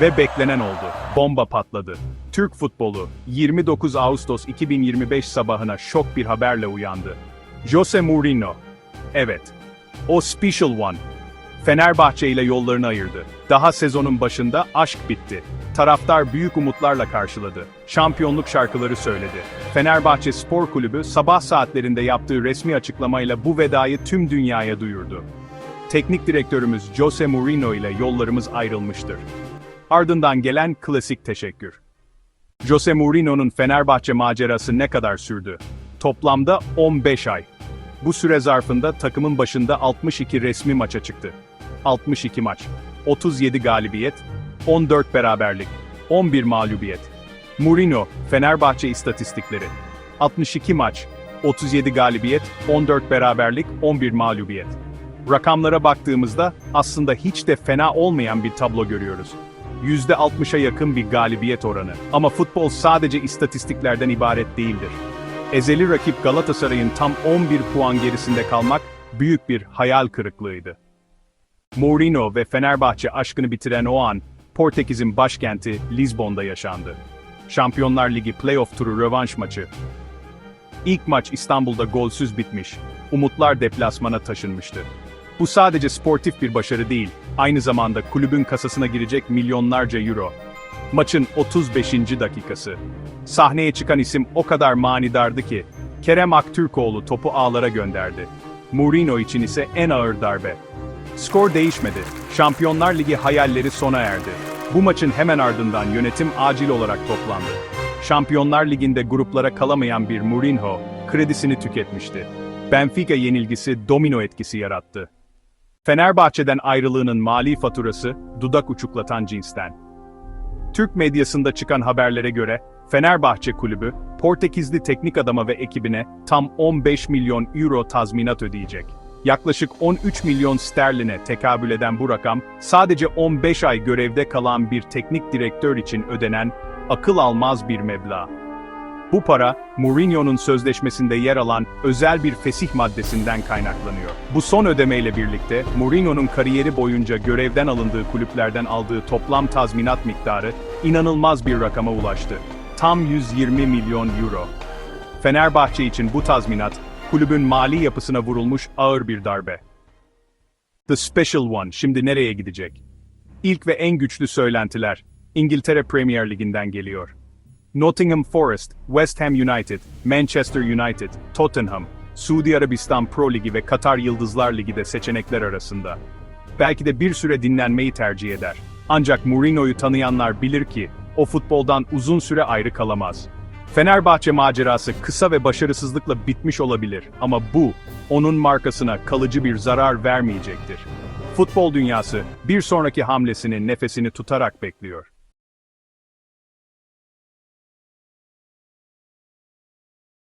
Ve beklenen oldu. Bomba patladı. Türk futbolu 29 Ağustos 2025 sabahına şok bir haberle uyandı. Jose Mourinho. Evet. O special one. Fenerbahçe ile yollarını ayırdı. Daha sezonun başında aşk bitti. Taraftar büyük umutlarla karşıladı. Şampiyonluk şarkıları söyledi. Fenerbahçe Spor Kulübü sabah saatlerinde yaptığı resmi açıklamayla bu vedayı tüm dünyaya duyurdu. Teknik direktörümüz Jose Mourinho ile yollarımız ayrılmıştır. Ardından gelen klasik teşekkür. Jose Mourinho'nun Fenerbahçe macerası ne kadar sürdü? Toplamda 15 ay. Bu süre zarfında takımın başında 62 resmi maça çıktı. 62 maç, 37 galibiyet, 14 beraberlik, 11 mağlubiyet. Mourinho, Fenerbahçe istatistikleri. 62 maç, 37 galibiyet, 14 beraberlik, 11 mağlubiyet. Rakamlara baktığımızda aslında hiç de fena olmayan bir tablo görüyoruz. %60'a yakın bir galibiyet oranı. Ama futbol sadece istatistiklerden ibaret değildir. Ezeli rakip Galatasaray'ın tam 11 puan gerisinde kalmak büyük bir hayal kırıklığıydı. Mourinho ve Fenerbahçe aşkını bitiren o an, Portekiz'in başkenti Lizbon'da yaşandı. Şampiyonlar Ligi playoff turu rövanş maçı. İlk maç İstanbul'da golsüz bitmiş, umutlar deplasmana taşınmıştı. Bu sadece sportif bir başarı değil, aynı zamanda kulübün kasasına girecek milyonlarca euro. Maçın 35. dakikası. Sahneye çıkan isim o kadar manidardı ki, Kerem Aktürkoğlu topu ağlara gönderdi. Mourinho için ise en ağır darbe. Skor değişmedi. Şampiyonlar Ligi hayalleri sona erdi. Bu maçın hemen ardından yönetim acil olarak toplandı. Şampiyonlar Ligi'nde gruplara kalamayan bir Mourinho, kredisini tüketmişti. Benfica yenilgisi domino etkisi yarattı. Fenerbahçe'den ayrılığının mali faturası, dudak uçuklatan cinsten. Türk medyasında çıkan haberlere göre, Fenerbahçe kulübü, Portekizli teknik adama ve ekibine tam 15 milyon euro tazminat ödeyecek. Yaklaşık 13 milyon sterline tekabül eden bu rakam, sadece 15 ay görevde kalan bir teknik direktör için ödenen, akıl almaz bir meblağ. Bu para, Mourinho'nun sözleşmesinde yer alan özel bir fesih maddesinden kaynaklanıyor. Bu son ödemeyle birlikte, Mourinho'nun kariyeri boyunca görevden alındığı kulüplerden aldığı toplam tazminat miktarı, inanılmaz bir rakama ulaştı. Tam 120 milyon euro. Fenerbahçe için bu tazminat, kulübün mali yapısına vurulmuş ağır bir darbe. The Special One şimdi nereye gidecek? İlk ve en güçlü söylentiler, İngiltere Premier Ligi'nden geliyor. Nottingham Forest, West Ham United, Manchester United, Tottenham, Suudi Arabistan Pro Ligi ve Katar Yıldızlar Ligi de seçenekler arasında. Belki de bir süre dinlenmeyi tercih eder. Ancak Mourinho'yu tanıyanlar bilir ki, o futboldan uzun süre ayrı kalamaz. Fenerbahçe macerası kısa ve başarısızlıkla bitmiş olabilir ama bu, onun markasına kalıcı bir zarar vermeyecektir. Futbol dünyası, bir sonraki hamlesinin nefesini tutarak bekliyor.